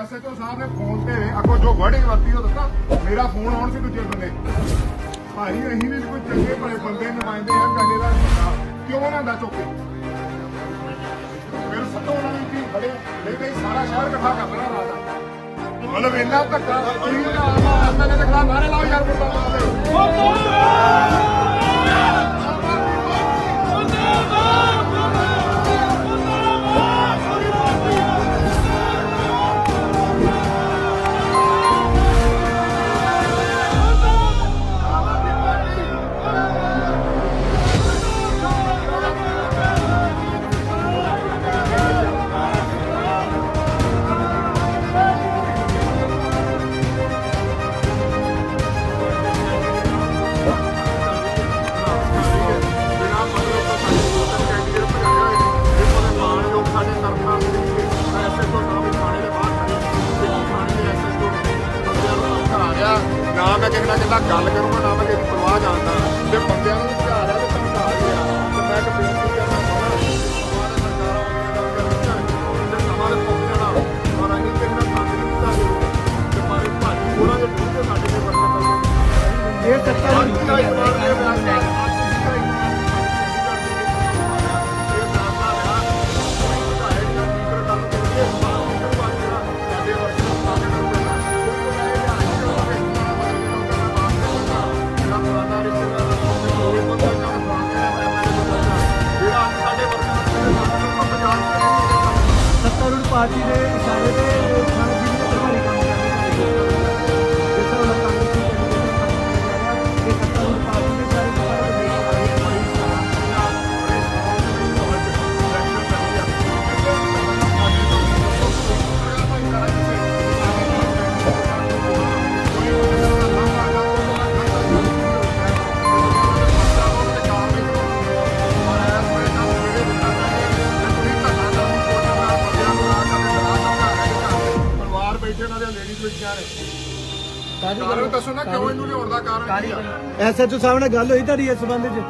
SHO ਸਾਹਿਬ ਨੇ phone ਤੇ ਅੱਗੋਂ ਜੋ ਵਰਡਿੰਗ ਵਰਤੀ ਉਹ ਦੱਸਾਂ। ਮੇਰਾ ਫੋਨ ਆਉਣ ਸੀ ਦੂਜੇ ਬੰਦੇ। ਭਾਈ, ਅਸੀਂ ਵੀ ਕੋਈ ਚੰਗੇ ਭਲੇ ਬੰਦੇ ਨੁਮਾਇੰਦੇ ਆ ਕਦੇ ਦਾ ਕਿਉਂ ਨਾ ਦਾ ਚੁੱਕੇ ਫਿਰ ਸੱਤੋਂ ਉਹਨਾਂ ਨੇ ਕੀ ਬੜੇ ਨਹੀਂ ਨਹੀਂ ਸਾਰਾ ਸ਼ਹਿਰ ਇਕੱਠਾ ਕਰ ਦੇਣਾ ਰਾਤ ਮਤਲਬ ਇੰਨਾ ਧੱਕਾ ਤੁਸੀਂ ਨਾ ਆਪ ਐਮਐਲਏ ਦੇ ਖਿਲਾਫ ਨਾਰੇ ਲਾਓ ਯਾਰ ਮੁਰਦਾਬਾਦ ਬਿਨਾਂ ਸੱਤਾਰੂੜ ਪਾਰਟੀ ਦੇ ਨਾ ਕਿਉਂ ਇਹਨੂੰ ਲਿਆਉਣ ਦਾ ਕਾਰਨ ਕੀ ਆ? ਐਸਐਚਓ ਸਾਹਿਬ ਨਾਲ ਗੱਲ ਹੋਈ ਤੁਹਾਡੀ ਇਸ ਸੰਬੰਧ ਵਿੱਚ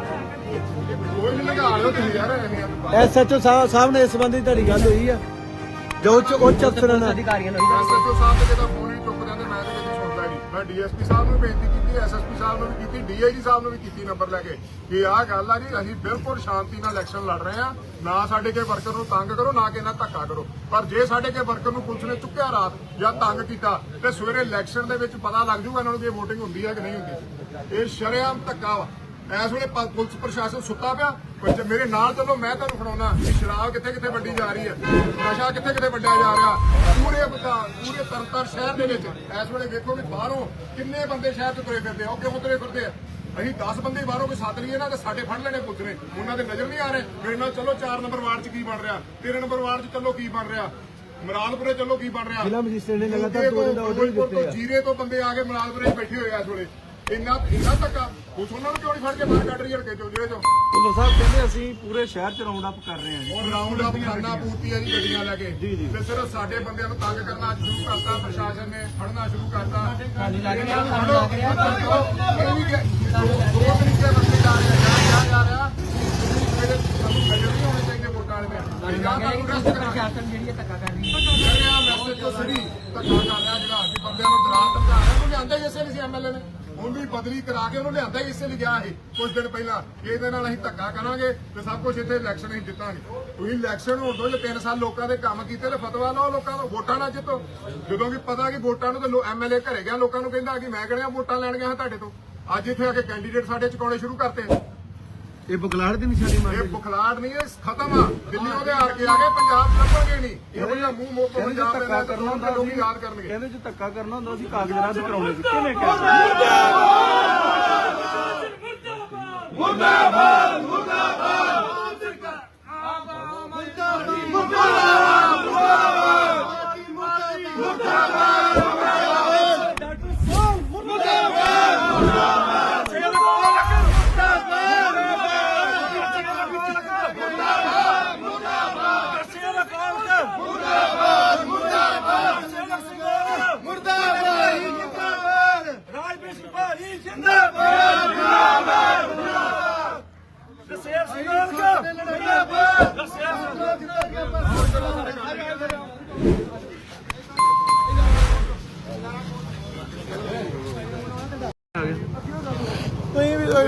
ਕੋਈ ਨਹੀਂ ਲਗਾ ਲਿਓ ਤੁਸੀਂ ਯਾਰ ਐਵੇਂ ਐਸਐਚਓ ਸਾਹਿਬ ਨਾਲ ਇਸ ਸੰਬੰਧ ਵਿੱਚ ਤੁਹਾਡੀ ਗੱਲ ਹੋਈ ਆ? ਜੋ ਉੱਚ ਉੱਚ ਅਫਸਰਾਂ ਨਾਲ। ਐਸਐਚਓ ਸਾਹਿਬ ਤੇ ਜਦੋਂ ਫੋਨ ਮੈਂ ਡੀਐਸਪੀ ਸਾਹਿਬ ਨੂੰ ਬੇਨਤੀ ਕੀਤੀ, ਐਸਐਸਪੀ ਸਾਹਿਬ ਨੂੰ ਵੀ ਕੀਤੀ, ਡੀਆਈਜੀ ਸਾਹਿਬ ਨੂੰ ਵੀ ਕੀਤੀ ਨੰਬਰ ਲੈ ਕੇ ਕਿ ਆਹ ਗੱਲ ਆ ਜੀ, ਅਸੀਂ ਬਿਲਕੁਲ ਸ਼ਾਂਤੀ ਨਾਲ ਇਲੈਕਸ਼ਨ ਲੜ ਰਹੇ ਆ ਨਾ ਸਾਡੇ ਕੇ ਵਰਕਰ ਨੂੰ ਤੰਗ ਕਰੋ, ਨਾ ਕਿ ਇਹਨਾਂ ਧੱਕਾ ਕਰੋ। ਪਰ ਜੇ ਸਾਡੇ ਕੇ ਵਰਕਰ ਨੂੰ ਪੁਲਿਸ ਨੇ ਚੁੱਕਿਆ ਰਾਤ ਜਾਂ ਤੰਗ ਕੀਤਾ, ਤੇ ਸਵੇਰੇ ਇਲੈਕਸ਼ਨ ਦੇ ਵਿੱਚ ਪਤਾ ਲੱਗ ਜੂਗਾ ਇਹਨਾਂ ਨੂੰ ਕਿ ਵੋਟਿੰਗ ਹੁੰਦੀ ਹੈ ਕਿ ਨਹੀਂ ਹੁੰਦੀ। ਇਹ ਸ਼ਰੇਆਮ ਧੱਕਾ ਵਾ। ਇਸ ਵੇਲੇ ਪੁਲਿਸ ਪ੍ਰਸ਼ਾਸਨ ਸੁੱਤਾ ਪਿਆ ਜੇ ਮੇਰੇ ਨਾਲ ਚੱਲੋ ਮੈਂ ਤੁਹਾਨੂੰ ਫੜਾਉਣਾ ਸ਼ਰਾਬ ਕਿੱਥੇ ਕਿੱਥੇ ਵੱਡੀ ਜਾ ਰਹੀ ਹੈ? ਨਸ਼ਾ ਕਿੱਥੇ ਕਿੱਥੇ ਵੱਡਿਆ ਜਾ ਰਿਹਾ? ਪੂਰੇ ਬਤਾ ਪੂਰੇ ਤਰਨਤਾਰਨ ਸ਼ਹਿਰ ਦੇ ਵਿੱਚ। ਇਸ ਵੇਲੇ ਵੇਖੋ ਕਿ ਬਾਹਰੋਂ ਕਿੰਨੇ ਬੰਦੇ ਸ਼ਹਿਰ 'ਚ ਤੁਰੇ ਫਿਰਦੇ ਆ। ਉਹ ਕਿਉਂ ਤੁਰੇ ਫਿਰਦੇ ਆ? ਅਸੀਂ 10 ਬੰਦੇ ਬਾਹਰੋਂ ਕੋਈ ਸੱਦ ਲਈਏ ਨਾ ਤੇ ਸਾਡੇ ਫੜ ਲੈਣੇ ਪੁਲਿਸ ਨੇ ਉਹਨਾਂ ਦੇ ਨਜ਼ਰ ਨਹੀਂ ਆ ਰਹੇ। ਮੇਰੇ ਨਾਲ ਚਲੋ 4 ਨੰਬਰ ਵਾਰਡ 'ਚ ਕੀ ਬਣ ਰਿਹਾ? 13 ਨੰਬਰ ਵਾਰਡ 'ਚ ਚੱਲੋ ਕੀ ਬਣ ਰਿਹਾ? ਮਰਾਲਪੁਰੇ ਚੱਲੋ ਕੀ ਬਣ ਰਿਹਾ? ਜ਼ਿਲ੍ਹਾ ਮੈਜਿਸਟਰੇਟ ਨੇ ਲਗਾਤਾਰ ਦੋ ਦਿਨ ਦਾ ਆਰਡਰ ਫਿਰੋਜ਼ਪੁਰ ਦਿੱਤੇ ਤੋਂ ਆ ਜੀਰੇ ਤੋਂ ਬੰਦੇ ਆ ਕੇ ਮਰਾਲਪੁਰੇ 'ਚ ਬੈਠੇ ਹੋਏ ਆ ਇਸ ਵੇਲੇ। ਇੰਨਾ ਇੰਨਾ ਧੱਕਾ। ਪੁਲਿਸ ਉਹਨਾਂ ਨੂੰ ਕਿਉਂ ਨਹੀਂ ਫੜ ਕੇ ਬਾਹਰ ਕੱਢ ਰਹੀ ਹਲਕੇ ਚੋਂ ਜਿਹੜੇ ਚੋਂ? ਭੁੱਲਰ ਸਾਹਿਬ ਕਹਿੰਦੇ ਅਸੀਂ ਪੂਰੇ ਸ਼ਹਿਰ 'ਚ ਰਾਉਂਡ ਅਪ ਕਰ ਰਹੇ ਹਾਂ ਜੀ। ਰਾਉਂਡ ਅਪ ਕਰਨਾ ਪੂਰਤੀ ਹੈ ਜੀ ਗੱਡੀਆਂ ਲੈ ਕੇ। ਜੀ, ਜੀ। ਤੇ ਸਿਰਫ ਸਾਡੇ ਬੰਦਿਆਂ ਨੂੰ ਤੰਗ ਕਰਨਾ ਸ਼ੁਰੂ ਕਰਤਾ ਪ੍ਰਸ਼ਾਸਨ ਨੇ ਫੜਨਾ ਸ਼ੁਰੂ ਕਰਤਾ। ਖਾਲੀ ਲੱਗ ਰਿਹਾ ਲੱਗ ਰਿਹਾ ਦੋ ਤਰੀਕੇ ਬੰਦੇ ਜਾ ਰਹੇ ਆ ਜਾ ਜਾ ਰਿਹਾ ਮੇਰੇ ਸਾਨੂੰ ਨਜ਼ਰ ਨਹੀਂ ਆਉਣੇ ਚਾਹੀਦੇ ਵੋਟਾਂ ਵਾਲੇ ਨੇ ਜਾਂ ਤੁਹਾਨੂੰ ਰੈਸਟ ਕਰਾ ਪ੍ਰਸ਼ਾਸਨ ਜਿਹੜੀ ਹੈ ਧੱਕਾ ਕਰ ਰਹੀ ਹੈ। ਮੈਸੇਜ ਤੋਂ ਸੜੀ ਧੱਕਾ ਕਰ ਰਿਹਾ ਜਿਹੜਾ ਕਿ ਬੰਦਿਆਂ ਨੂੰ ਡਰਾ ਧਮਕਾ ਰਿਹਾ ਉਹਨੂੰ ਲਿਆਂਦਾ ਹੀ ਇਸੇ ਲਈ ਐਮਐਲਏ ਨੇ। ਹੁਣ ਬਦਲੀ ਕਰਾ ਕੇ ਉਹਨੂੰ ਲਿਆਂਦਾ ਇਸੇ ਲਈ ਗਿਆ ਇਹ ਕੁਝ ਦਿਨ ਪਹਿਲਾਂ। ਇਹਦੇ ਨਾਲ ਅਸੀਂ ਧੱਕਾ ਕਰਾਂਗੇ ਤੇ ਸਭ ਕੁਝ ਇੱਥੇ ਇਲੈਕਸ਼ਨ ਅਸੀਂ ਜਿੱਤਾਂਗੇ। ਤੁਸੀਂ ਇਲੈਕਸ਼ਨ ਹੋਣ ਦੋ ਜੇ 3 ਸਾਲ ਲੋਕਾਂ ਦੇ ਕੰਮ ਕੀਤੇ ਤੇ ਫਤਵਾ ਲਓ ਲੋਕਾਂ ਨੂੰ, ਵੋਟਾਂ ਨਾ ਜਿੱਤੋ। ਜਦੋਂ ਕਿ ਪਤਾ ਕਿ ਵੋਟਾਂ ਨੂੰ ਤੇ ਐਮਐਲਏ ਘਰੇ ਗਿਆ, ਲੋਕਾਂ ਨੂੰ ਕਹਿੰਦਾ ਕਿ ਮੈਂ ਕਿਹੜੀਆਂ ਵੋਟਾਂ ਲੈਣ ਗਿਆ ਤੁਹਾਡੇ ਤੋਂ। ਅੱਜ ਇੱਥੇ ਆ ਕੇ ਕੈਂਡੀਡੇਟ ਸਾਡੇ ਚੁਕਾਉਣੇ ਸ਼ੁਰੂ ਕਰਤੇ। ਇਹ ਬੁਖਲਾੜ ਦੀ ਨਿਸ਼ਾਨੀ ਇਹ ਬੁਖਲਾੜ ਨਹੀਂ ਇਹ ਖਤਮ ਆ। ਦਿੱਲੀ ਉਹਦੇ ਹਾਰ ਕੇ ਆ ਗਏ ਪੰਜਾਬ ਲੱਭਣਗੇ ਨਹੀਂ। ਇਹੋ ਜਿਹਾ ਮੂੰਹ ਮੋਕ ਪੰਜਾਬ ਦੇ ਧੱਕਾ ਕਰਨਾ ਹੁੰਦਾ ਲੋਕੀ ਯਾਦ ਕਰਨਗੇ। ਕਹਿੰਦੇ ਜੇ ਧੱਕਾ ਕਰਨਾ ਹੁੰਦਾ ਸੀ ਕਾਗਜ਼ ਰੱਦ ਕਰਾਉਣੇ ਸੀ। ਕਿਹਨੇ ਕਿਹਾ? ਸੀ? ਮੁਰਦਾਬਾਦ। ਮੁਰਦਾਬਾਦ ਮੁਰਦਾਬਾਦ।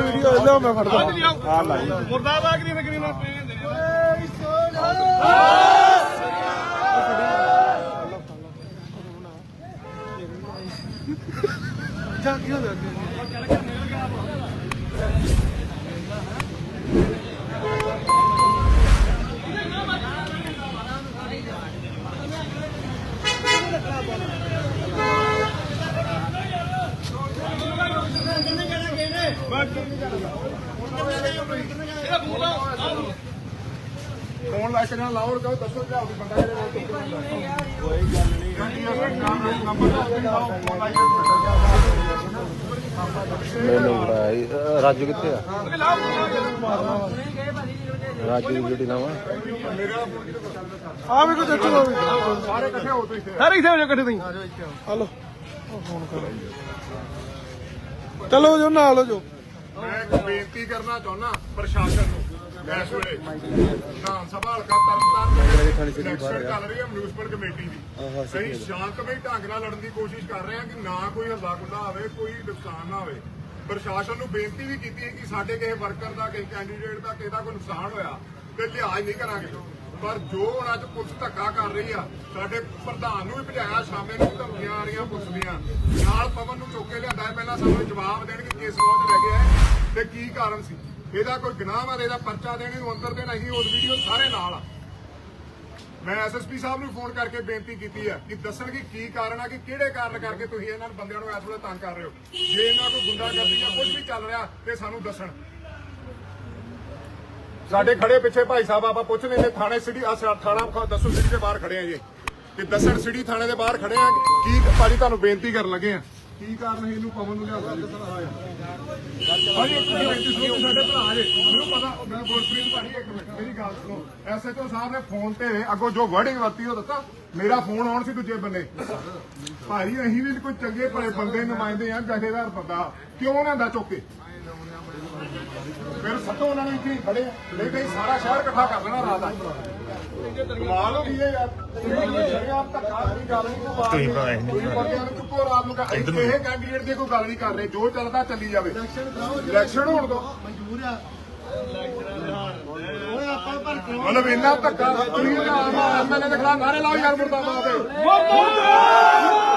ਵੀਡੀਓ ਲਿਓ ਮੈਂ ਫੜਦਾ। ਆ ਲਾਈ ਮੁਰਦਾਬਾਦ ਗਰੀ ਫਕਰੀ ਨਾ ਜਾ ਕੀ ਹੋ ਫੋਨ ਲਾ ਕੇ ਨਾ ਲਾਓ ਕਹੋ ਦੱਸੋ ਕਿ ਆਪਣੀ ਬੰਦਾ ਤੋਂ ਕੋਈ ਗੱਲ ਨਹੀਂ ਮੈਨੂੰ ਰਾਜੂ ਕਿੱਥੇ ਆ ਰਾਜੂ ਦੀ ਡਿਊਟੀ ਲਾਵਾਂ ਆ ਵੀ ਕੋ ਦੱਸੋ ਸਾਰੇ ਇਕੱਠੇ ਹੋ ਤੁਸੀਂ। ਸਾਰੇ ਇੱਥੇ ਹੋ ਜਾ ਇਕੱਠੇ ਤੁਸੀਂ। ਹਲੋ ਫੋਨ ਕਰ ਚਲੋ ਜੋ ਨਾਲ ਜੋ ਮੈਂ ਇੱਕ ਬੇਨਤੀ ਕਰਨਾ ਚਾਹੁੰਦਾ ਪ੍ਰਸ਼ਾਸਨ ਨੂੰ ਇਸ ਵੇਲੇ ਵਿਧਾਨ ਸਭਾ ਹਲਕਾ ਤਰਨਤਾਰਨ ਦੇ ਇਲੈਕਸ਼ਨ ਚੱਲ ਰਹੀ ਹੈ ਮਿਊਨਿਸਪਲ ਕਮੇਟੀ ਦੀ। ਸਹੀ ਸ਼ਾਂਤਮਈ ਢੰਗ ਨਾਲ ਲੜਨ ਦੀ ਕੋਸ਼ਿਸ਼ ਕਰ ਰਹੇ ਹਾਂ ਕਿ ਨਾ ਕੋਈ ਹੱਲਾ ਗੁੱਲਾ ਆਵੇ ਕੋਈ ਨੁਕਸਾਨ ਨਾ ਹੋਵੇ ਪ੍ਰਸ਼ਾਸਨ ਨੂੰ ਬੇਨਤੀ ਵੀ ਕੀਤੀ ਹੈ ਕਿ ਸਾਡੇ ਕਿਸੇ ਵਰਕਰ ਦਾ ਕਿਸੇ ਕੈਂਡੀਡੇਟ ਦਾ ਕਿਸੇ ਦਾ ਕੋਈ ਨੁਕਸਾਨ ਹੋਇਆ ਤੇ ਲਿਹਾਜ਼ ਨਹੀਂ ਕਰਾਂਗੇ। ਪਰ ਜੋ ਹੁਣ ਅੱਜ ਪੁਲਿਸ ਧੱਕਾ ਕਰ ਰਹੀ ਆ ਸਾਡੇ ਪ੍ਰਧਾਨ ਨੂੰ ਵੀ ਭਜਾਇਆ ਸ਼ਾਮੇ ਨੂੰ ਧਮਕੀਆਂ ਆ ਰਹੀਆਂ ਪੁਲਿਸ ਦੀਆਂ। ਨਾਲ ਪਵਨ ਨੂੰ ਚੁੱਕ ਕੇ ਲਿਆਂਦਾ ਹੈ, ਪਹਿਲਾਂ ਸਾਨੂੰ ਜਵਾਬ ਦੇਣਗੇ ਕੇਸ ਲੌਂਚ ਲੈ ਗਿਆ ਤੇ ਕੀ ਕਾਰਨ ਸੀ। ਇਹਦਾ ਕੋਈ ਗੁਨਾਹ ਵਾ ਇਹਦਾ ਪਰਚਾ ਦੇਣ ਨੂੰ ਅੰਦਰ ਦੇਣਾ ਨਹੀਂ ਉਸ ਵੀਡੀਓ ਸਾਰੇ ਨਾਲ ਆ। ਮੈਂ ਐਸਐਸਪੀ ਸਾਹਿਬ ਨੂੰ ਫੋਨ ਕਰਕੇ ਬੇਨਤੀ ਕੀਤੀ ਹੈ ਕਿ ਦੱਸਣ ਕਿ ਕੀ ਕਾਰਨ ਆ ਕਿ ਕਿਹੜੇ ਕਾਰਨ ਕਰਕੇ ਤੁਸੀਂ ਇਹਨਾਂ ਬੰਦਿਆਂ ਨੂੰ ਇਸ ਵੇਲੇ ਤੰਗ ਕਰ ਰਹੇ ਹੋ। ਜੇ ਇਹਨਾਂ ਕੋਈ ਗੁੰਡਾਗਰਦੀ ਜਾਂ ਕੁਝ ਵੀ ਚੱਲ ਰਿਹਾ ਤੇ ਸਾਨੂੰ ਦੱਸਣ। ਸਾਡੇ ਖੜੇ ਪਿੱਛੇ ਭਾਈ ਸਾਹਿਬ ਆਪਾਂ ਪੁੱਛ ਲੈਂਦੇ ਥਾਣੇ ਸਿਟੀ ਆ ਥਾਣਾ ਦੱਸੋ ਸਿਟੀ ਦੇ ਬਾਹਰ ਖੜੇ ਆ ਜੀ। ਤੇ ਦੱਸਣ ਸਿਟੀ ਥਾਣੇ ਦੇ ਬਾਹਰ ਖੜੇ ਆ ਕੀ ਭਾਜੀ ਤੁਹਾਨੂੰ ਬੇਨਤੀ ਕਰਨ ਲੱਗੇ ਆ? ਕੀ ਕਾਰਨ ਹੈ ਇਹਨੂੰ ਪਵਨ ਨੂੰ ਲਿਆਉਂਦਾ ਜੀ ਭਾਜੀ ਇੱਕ ਬੇਨਤੀ ਸੁਣੋ ਸਾਡੇ ਭਰਾ ਜੇ। ਮੈਨੂੰ ਪਤਾ ਮੈਂ ਗੁਰਪ੍ਰੀਤ ਭਾਜੀ ਇੱਕ ਮਿੰਟ ਮੇਰੀ ਗੱਲ ਸੁਣੋ। ਐਸਐਚਓ ਸਾਹਿਬ ਨੇ ਫੋਨ ਤੇ ਅੱਗੋਂ ਜੋ ਵਰਡਿੰਗ ਵਰਤੀ ਉਹ ਦਿੱਤਾ। ਮੇਰਾ ਫੋਨ ਆਉਣ ਸੀ ਦੂਜੇ ਬੰਨੇ। ਭਾਈ ਅਸੀਂ ਵੀ ਕੋਈ ਚੰਗੇ ਭਲੇ ਬੰਦੇ ਨੁਮਾਇੰਦੇ ਆ ਜਥੇਦਾਰ ਬੰਦਾ। ਕਿਉਂ ਨਾ ਦਾ ਚੁੱਕੇ ਫਿਰ ਸੱਤੋਂ ਉਹਨਾਂ ਨੂੰ ਇੱਥੇ ਖੜੇ ਆ। ਨਹੀਂ ਤੇ ਸਾਰਾ ਸ਼ਹਿਰ ਇਕੱਠਾ ਕਰ ਲੈਣਾ ਰਾਤ ਆ ਕਮਾਲ ਹੋ ਗਈ ਹੈ ਯਾਰ। ਸ਼ਰਿਆਮ ਧੱਕਾ ਦੀ ਗੱਲ ਨਹੀਂ। ਕੋਈ ਬਾਤ ਨਹੀਂ ਤੁਸੀਂ ਬੰਦਿਆਂ ਨੂੰ ਚੁੱਕੋ ਰਾਤ ਨੂੰ ਕਹ- ਇਹ ਕੈਂਡੀਡੇਟ ਦੀ ਕੋਈ ਗੱਲ ਨਹੀਂ ਕਰ ਰਹੇ। ਜੋ ਚੱਲਦਾ ਚੱਲੀ ਜਾਵੇ। ਇਲੈਕਸ਼ਨ ਹੋਣ ਦੋ। ਮਤਲਬ ਇੰਨਾ ਧੱਕਾ ਤੁਸੀਂ ਆਮ ਐਮਐਲਏ ਦੇ ਖਿਲਾਫ ਨਾਰੇ ਲਾਓ ਯਾਰ ਮੁਰਦਾਬਾਦ। ਆਮ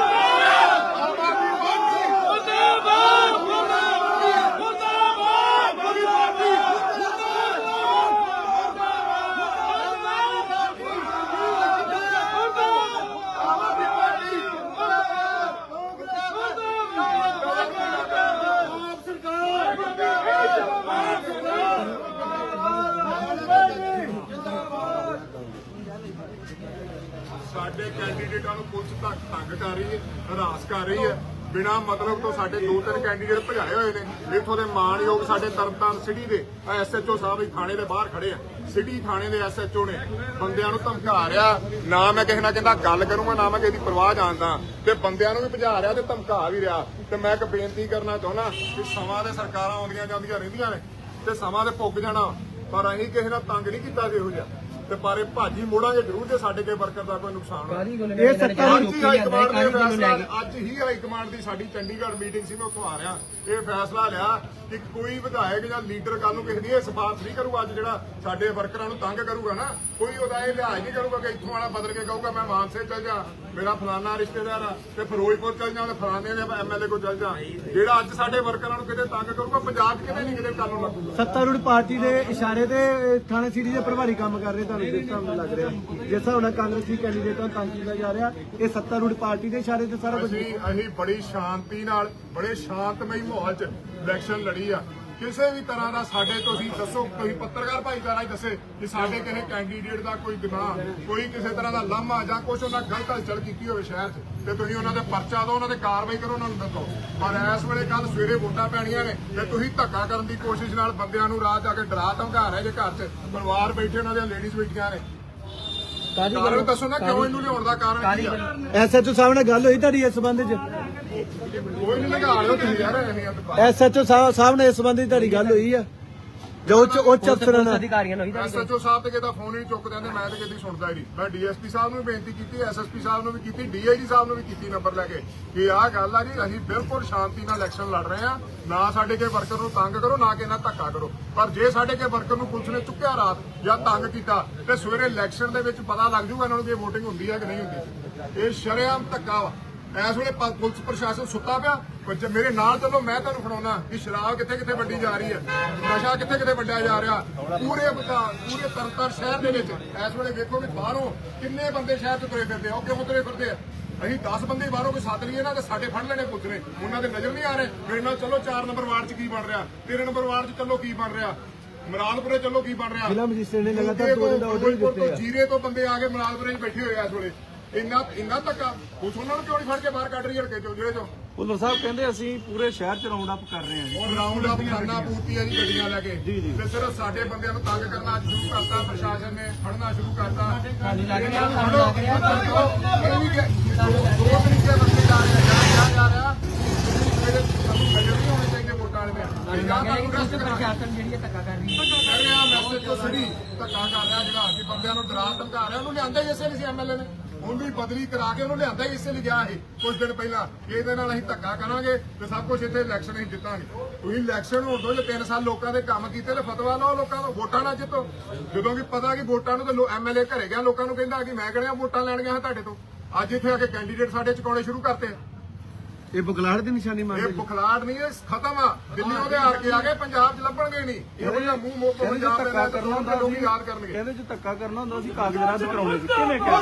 ਸਾਡੇ ਕੈਂਡੀਡੇਟਾਂ ਨੂੰ ਪੁਲਿਸ ਤੱਕ ਤੰਗ ਕਰ ਰਹੀ ਹੈ, ਹਰਾਸ ਕਰ ਰਹੀ ਹੈ। ਬਿਨਾ ਮਤਲਬ ਤੋਂ ਸਾਡੇ ਦੋ ਤਿੰਨ ਕੈਂਡੀਡੇਟ ਭਜਾਏ ਹੋਏ ਨੇ। ਇੱਥੋਂ ਦੇ ਮਾਣਯੋਗ ਸਾਡੇ ਤਰਨਤਾਰਨ ਸਿਟੀ ਦੇ ਐਸਐਚਓ ਸਾਹਿਬ ਹੀ ਥਾਣੇ ਦੇ ਬਾਹਰ ਖੜੇ ਆ। ਸਿਟੀ ਥਾਣੇ ਦੇ ਐਸਐਚਓ ਨੇ ਬੰਦਿਆਂ ਨੂੰ ਧਮਕਾ ਰਿਹਾ, ਨਾ ਮੈਂ ਕਿਸੇ ਨਾਲ ਕਹਿੰਦਾ ਗੱਲ ਕਰੂੰਗਾ, ਨਾ ਮੈਂ ਕਿਸੇ ਦੀ ਪਰਵਾਹ ਜਾਣਦਾ। ਤੇ ਬੰਦਿਆਂ ਨੂੰ ਵੀ ਭਜਾ ਰਿਹਾ ਤੇ ਧਮਕਾ ਵੀ ਰਿਹਾ। ਤੇ ਮੈਂ ਇੱਕ ਬੇਨਤੀ ਕਰਨਾ ਚਾਹੁੰਦਾ ਕਿ ਸਮਾਂ ਦੇ ਸਰਕਾਰਾਂ ਆਉਂਦੀਆਂ ਜਾਂਦੀਆਂ ਰਹਿੰਦੀਆਂ ਨੇ ਤੇ ਸਮਾਂ ਤੇ ਪੁੱਗ ਜਾਣਾ। ਪਰ ਅਸੀਂ ਕਿਸੇ ਨਾਲ ਤੰਗ ਨਹੀਂ ਕੀਤਾ ਜਿਹੋ ਜਿਹਾ। ਤੇ ਪਰ ਇਹ ਭਾਜੀ ਮੋੜਾਂਗੇ ਜ਼ਰੂਰ ਜੇ ਸਾਡੇ ਕੋਈ ਵਰਕਰ ਦਾ ਕੋਈ ਨੁਕਸਾਨ ਹੋਇਆ। ਇਹ ਸੱਤਾ ਅੱਜ ਹੀ? ਹਾਈ ਕਮਾਂਡ ਨੇ ਫੈਸਲਾ ਅੱਜ ਹੀ ਹਾਈ ਕਮਾਂਡ ਦੀ ਸਾਡੀ ਚੰਡੀਗੜ੍ਹ ਮੀਟਿੰਗ ਸੀ ਮੈਂ ਉੱਥੋਂ ਆ ਰਿਹਾ। ਇਹ ਫੈਸਲਾ ਲਿਆ ਕਿ ਕੋਈ ਵਿਧਾਇਕ ਜਾਂ ਲੀਡਰ ਕੱਲ ਨੂੰ ਕਿਸੇ ਦੀ ਇਹ ਸਿਫਾਰਿਸ਼ ਨਹੀਂ ਕਰੂਗਾ ਅੱਜ ਜਿਹੜਾ ਸਾਡੇ ਵਰਕਰਾਂ ਨੂੰ ਤੰਗ ਕਰੂਗਾ ਨਾ ਕੋਈ ਉਹਦਾ ਇਹ ਲਿਹਾਜ਼ ਨਹੀਂ ਕਰੂਗਾ ਕਿ ਇੱਥੋਂ ਵਾਲਾ ਬਦਲ ਕੇ ਕਹੂਗਾ ਮੈਂ ਮਾਨਸੇ ਚੱਲ ਜਾ ਮੇਰਾ ਫਲਾਨਾ ਰਿਸ਼ਤੇਦਾਰ ਆ ਤੇ ਫਿਰੋਜ਼ਪੁਰ ਚੱਲ ਜਾ ਤੇ ਫਲਾਣੇ ਦੇ ਐਮਐਲਏ ਕੋਲ ਚੱਲ ਜਾ। ਜਿਹੜਾ ਅੱਜ ਸਾਡੇ ਵਰਕਰਾਂ ਨੂੰ ਕਿਤੇ ਤੰਗ ਕਰੂਗਾ ਪੰਜਾਬ ਕਿਤੇ ਨਹੀਂ ਕਿਤੇ ਕੱਲ ਨੂੰ ਲੱਗੂਗਾ। ਸੱਤਾਰੂੜ ਪਾਰਟੀ ਦੇ ਇਸ਼ਾਰੇ ਤੇ ਥਾਣੇ ਸਿਟੀ ਦੇ ਪ੍ਰਭਾਰੀ ਕੰਮ ਕਰ ਰਹੇ ਤੁਹਾਨੂੰ ਜਿਸ ਹਿਸਾਬ ਨਾਲ ਲੱਗ ਰਿਹਾ ਜਿਸ ਹਿਸਾਬ ਨਾਲ ਕਾਂਗਰਸੀ ਕੈਂਡੀਡੇਟਾਂ ਨੂੰ ਤੰਗ ਕੀਤਾ ਜਾ ਰਿਹਾ, ਇਹ ਸੱਤਾ ਰੂੜ ਪਾਰਟੀ ਦੇ ਇਸ਼ਾਰੇ ਤੇ ਸਾਰਾ ਕੁਝ ਅਸੀਂ ਅਸੀਂ ਬੜੀ ਸ਼ਾਂਤੀ ਨਾਲ, ਬੜੇ ਸ਼ਾਂਤਮਈ ਮਾਹੌਲ 'ਚ ਇਲੈਕਸ਼ਨ ਲੜੀ ਆ। ਕਿਸੇ ਵੀ ਤਰ੍ਹਾਂ ਦਾ ਸਾਡੇ ਤੁਸੀਂ ਦੱਸੋ ਤੁਸੀਂ ਪੱਤਰਕਾਰ ਭਾਈਚਾਰਾ ਹੀ ਦੱਸੇ ਕਿ ਸਾਡੇ ਕਿਸੇ ਕੈਂਡੀਡੇਟ ਦਾ ਕੋਈ ਗੁਨਾਹ ਕੋਈ ਕਿਸੇ ਤਰ੍ਹਾਂ ਦਾ ਲਾਮਾ ਜਾਂ ਕੁਝ ਉਹਨਾਂ ਗਲਤ ਹਲਚਲ ਕੀਤੀ ਹੋਵੇ ਸ਼ਹਿਰ 'ਚ ਤੇ ਤੁਸੀਂ ਉਹਨਾਂ ਦੇ ਪਰਚਾ ਦਿਓ ਉਹਨਾਂ ਤੇ ਕਾਰਵਾਈ ਕਰੋ ਉਹਨਾਂ ਨੂੰ ਦੱਸੋ। ਪਰ ਇਸ ਵੇਲੇ ਕੱਲ ਸਵੇਰੇ ਵੋਟਾਂ ਪੈਣੀਆਂ ਨੇ ਤੇ ਤੁਸੀਂ ਧੱਕਾ ਕਰਨ ਦੀ ਕੋਸ਼ਿਸ਼ ਨਾਲ ਬੰਦਿਆਂ ਨੂੰ ਰਾਤ ਜਾ ਕੇ ਡਰਾ ਧਮਕਾ ਰਹੇ ਜੇ ਘਰ 'ਚ ਪਰਿਵਾਰ ਬੈਠੇ ਉਹਨਾਂ ਦੀਆਂ ਲੇਡੀਜ਼ ਬੈਠੀਆਂ ਨੇ। ਕਾਰਨ ਦੱਸੋ ਨਾ ਕਿਉਂ ਇਹਨੂੰ ਲਿਆਉਣ ਦਾ ਕਾਰਨ ਕੀ ਐਸਐਚਓ ਸਾਹਿਬ ਨਾਲ ਗੱਲ ਹੋਈ ਤੁਹਾਡੀ ਇਸ ਸੰਬੰਧ 'ਚ? ਕੋਈ ਨਹੀਂ ਲਗਾ ਲਿਓ ਤੁਸੀਂ ਯਾਰ ਅਸੀਂ ਅੱਜ ਬਾਹਰ- ਐਸਐਚਓ ਸਾਹਿਬ ਸਾਹਿਬ ਨਾਲ ਇਸ ਸੰਬੰਧ 'ਚ ਤੁਹਾਡੀ ਗੱਲ ਹੋਈ ਆ। ਜੋ ਉੱਚ ਉੱਚ ਅਫਸਰਾਂ ਨਾਲ ਅਧਿਕਾਰੀਆਂ ਨੂੰ ਹੀ ਤਾਂ ਐਸਐਚਓ ਸਾਹਿਬ ਤੇ ਕਿਹਦਾ ਫੋਨ ਹੀ ਨਹੀਂ ਚੁੱਕਦੇ ਆਂਦੇ ਮੈਂ ਤੇ ਕਿਹਦੀ ਸੁਣਦਾ ਹੀ ਨਹੀਂ। ਮੈਂ ਡੀਐਸਪੀ ਸਾਹਿਬ ਨੂੰ ਵੀ ਬੇਨਤੀ ਕੀਤੀ ਐਸਐਸਪੀ ਸਾਹਿਬ ਨੂੰ ਵੀ ਕੀਤੀ ਡੀਆਈਜੀ ਸਾਹਿਬ ਨੂੰ ਵੀ ਕੀਤੀ ਨੰਬਰ ਲੈ ਕੇ ਕਿ ਆਹ ਗੱਲ ਆ ਜੀ ਅਸੀਂ ਬਿਲਕੁਲ ਸ਼ਾਂਤੀ ਨਾਲ ਇਲੈਕਸ਼ਨ ਲੜ ਰਹੇ ਆ ਨਾ ਸਾਡੇ ਕੇ ਵਰਕਰ ਨੂੰ ਤੰਗ ਕਰੋ ਨਾ ਕਿ ਨਾ ਧੱਕਾ ਕਰੋ। ਪਰ ਜੇ ਸਾਡੇ ਕੇ ਵਰਕਰ ਨੂੰ ਪੁਲਿਸ ਨੇ ਚੁੱਕਿਆ ਰਾਤ ਜਾਂ ਤੰਗ ਕੀਤਾ ਤੇ ਸਵੇਰੇ ਇਲੈਕਸ਼ਨ ਦੇ ਵਿੱਚ ਪਤਾ ਲੱਗ ਜੂਗਾ ਇਹਨਾਂ ਨੂੰ ਕਿ VOTING ਹੁੰਦੀ ਹੈ ਕਿ ਨਹੀਂ ਹੁੰਦੀ। ਇਹ ਸ਼ਰੇਆਮ ਧੱਕਾ ਵਾ। ਇਸ ਵੇਲੇ ਪ- ਪੁਲਿਸ ਪ੍ਰਸ਼ਾਸਨ ਸੁੱਤਾ ਪਿਆ। ਪਰ ਜੇ ਮੇਰੇ ਨਾਲ ਚੱਲੋ ਮੈਂ ਤੁਹਾਨੂੰ ਫੜਾਉਣਾ। ਕਿ ਸ਼ਰਾਬ ਕਿੱਥੇ ਕਿੱਥੇ ਵੰਡੀ ਜਾ ਰਹੀ ਹੈ? ਨਸ਼ਾ ਕਿੱਥੇ ਕਿੱਥੇ ਵੰਡਿਆ ਜਾ ਰਿਹਾ? ਪੂਰੇ ਬਤਾ ਪੂਰੇ ਤਰਨਤਾਰਨ ਸ਼ਹਿਰ ਦੇ ਵਿੱਚ। ਇਸ ਵੇਲੇ ਵੇਖੋ ਕਿ ਬਾਹਰੋਂ ਕਿੰਨੇ ਬੰਦੇ ਸ਼ਹਿਰ 'ਚ ਤੁਰੇ ਫਿਰਦੇ ਆ। ਉਹ ਕਿਉਂ ਤੁਰੇ ਫਿਰਦੇ ਆ? ਅਸੀਂ 10 ਬੰਦੇ ਬਾਹਰੋਂ ਕੋਈ ਸੱਦ ਲਈਏ ਨਾ ਤੇ ਸਾਡੇ ਫੜ ਲੈਣੇ ਪੁਲਿਸ ਨੇ। ਉਹਨਾਂ ਦੇ ਨਜ਼ਰ ਨਹੀਂ ਆ ਰਹੇ। ਮੇਰੇ ਨਾਲ ਚੱਲੋ 4 ਨੰਬਰ ਵਾਰਡ 'ਚ ਕੀ ਬਣ ਰਿਹਾ? 13 ਨੰਬਰ ਵਾਰਡ 'ਚ ਚੱਲੋ ਕੀ ਬਣ ਰਿਹਾ? ਮਰਾਦਪੁਰੇ ਚੱਲੋ ਕੀ ਬਣ ਰਿਹਾ? ਜ਼ਿਲ੍ਹਾ ਮੈਜਿਸਟਰੇਟ ਨੇ ਲਗਾਤਾਰ ਦੋ ਦਿਨ ਦਾ ਤੋਂ, ਫਿਰੋਜ਼ਪੁਰ ਦਿੱਤੇ ਆ। ਤੋਂ, ਜੀਰੇ ਤੋਂ ਬੰਦੇ ਆ ਕੇ ਮਰਾਦਪੁਰੇ 'ਚ ਬੈਠੇ ਹੋਏ ਆ ਇਸ ਵੇਲੇ। ਇੰਨਾ ਇੰਨਾ ਧੱਕਾ ਪੁਲਿਸ ਉਹਨਾਂ ਨੂੰ ਕਿਉਂ ਨਹੀਂ ਫੜ ਕੇ ਬਾਹਰ ਕੱਢ ਰਹੀ ਹੜਕੇ ਚੋਂ ਜਿਹੜੇ ਚੋਂ? ਭੁੱਲਰ ਸਾਹਿਬ ਕਹਿੰਦੇ ਅਸੀਂ ਪੂਰੇ ਸ਼ਹਿਰ ਚ ਰਾਉਂਡ ਅਪ ਕਰ ਰਹੇ ਹਾਂ ਜੀ। ਉਹ ਰਾਉਂਡ ਅਪ ਕਰਨਾ ਪੂਰਤੀ ਹੈ ਜੀ ਗੱਡੀਆਂ ਲੈ ਕੇ। ਜੀ, ਜੀ। ਤੇ ਸਿਰਫ ਸਾਡੇ ਬੰਦਿਆਂ ਨੂੰ ਤੰਗ ਕਰਨਾ ਸ਼ੁਰੂ ਕਰਤਾ ਪ੍ਰਸ਼ਾਸਨ ਨੇ ਫੜਨਾ ਸ਼ੁਰੂ ਕਰਤਾ। ਸਾਨੂੰ ਲੱਗ ਰਿਹਾ ਲੱਗ ਰਿਹਾ ਦੋ ਤਰੀਕੇ ਬੰਦੇ ਜਾ ਰਹੇ ਆ ਜਾ ਜਾ ਰਿਹਾ। ਇਹਦੇ ਸਾਨੂੰ ਨਜ਼ਰ ਨਹੀਂ ਆਉਣੇ ਚਾਹੀਦੇ ਜਾਂ ਕਰਾ ਪ੍ਰਸ਼ਾਸਨ ਜਿਹੜੀ ਧੱਕਾ ਕਰ ਰਹੀ ਹੈ। ਕਰ ਰਿਹਾ ਮੈਸੇਜ ਤੋਂ ਸੜੀ ਧੱਕਾ ਕਰ ਰਿਹਾ ਜਿਹੜਾ ਕਿ ਬੰਦਿਆਂ ਨੂੰ ਡਰਾ ਧਮਕਾ ਰਿਹਾ ਉਹਨੂੰ ਲਿਆਂਦਾ ਹੀ ਇਸੇ ਲਈ ਐਮਐਲਏ ਨੇ। ਉਹਨੂੰ ਵੀ ਬਦਲੀ ਕਰਾ ਕੇ ਉਹਨੂੰ ਲਿਆਂਦਾ ਹੀ ਇਸੇ ਲਈ ਗਿਆ ਇਹ ਕੁਝ ਦਿਨ ਪਹਿਲਾਂ। ਕਿ ਇਹਦੇ ਨਾਲ ਅਸੀਂ ਧੱਕਾ ਕਰਾਂਗੇ ਤੇ ਸਭ ਕੁਝ ਇੱਥੇ ਇਲੈਕਸ਼ਨ ਅਸੀਂ ਜਿੱਤਾਂਗੇ। ਤੁਸੀਂ ਇਲੈਕਸ਼ਨ ਹੋਣ ਦੋ ਜੇ 3 ਸਾਲ ਲੋਕਾਂ ਦੇ ਕੰਮ ਕੀਤੇ ਤੇ ਫਤਵਾ ਲਓ ਲੋਕਾਂ ਨੂੰ ਵੋਟਾਂ ਨਾ ਜਿੱਤੋ। ਜਦੋਂ ਕਿ ਪਤਾ ਕਿ ਵੋਟਾਂ ਨੂੰ ਤੇ ਐਮਐਲਏ ਘਰੇ ਗਿਆ ਲੋਕਾਂ ਨੂੰ ਕਹਿੰਦਾ ਕਿ ਮੈਂ ਕਿਹੜੀਆਂ ਵੋਟਾਂ ਲੈਣ ਗਿਆ ਹਾਂ ਤੁਹਾਡੇ ਤੋਂ। ਅੱਜ ਇੱਥੇ ਆ ਕੇ ਕੈਂਡੀਡੇਟ ਸਾਡੇ ਚੁਕਾਉਣੇ ਸ਼ੁਰੂ ਕਰਤੇ। ਆ। ਇਹ ਬੁਖਲਾੜ ਦੀ ਨਿਸ਼ਾਨੀ ਇਹ ਮੰਨਦੇ ਬੁਖਲਾੜ ਨਹੀਂ ਇਹ ਖਤਮ ਆ। ਦਿੱਲੀ ਉਹਦੇ ਹਾਰ ਕੇ ਆ ਗਏ ਪੰਜਾਬ 'ਚ ਲੱਭਣਗੇ ਨਹੀਂ। ਇਹੋ ਜਿਹਾ ਮੂੰਹ ਤੋਂ ਕਹਿੰਦੇ ਜੇ ਪੰਜਾਬ ਦੇ ਧੱਕਾ ਨਾਲ ਕਰਨਾ ਹੁੰਦਾ ਲੋਕ ਯਾਦ ਕਰਨਗੇ। ਕਹਿੰਦੇ ਜੇ ਧੱਕਾ ਕਰਨਾ ਹੁੰਦਾ ਸੀ ਕਾਗਜ਼ ਰੱਦ ਕਰਾਉਣੇ ਸੀ। ਕਿਹਨੇ ਕਿਹਾ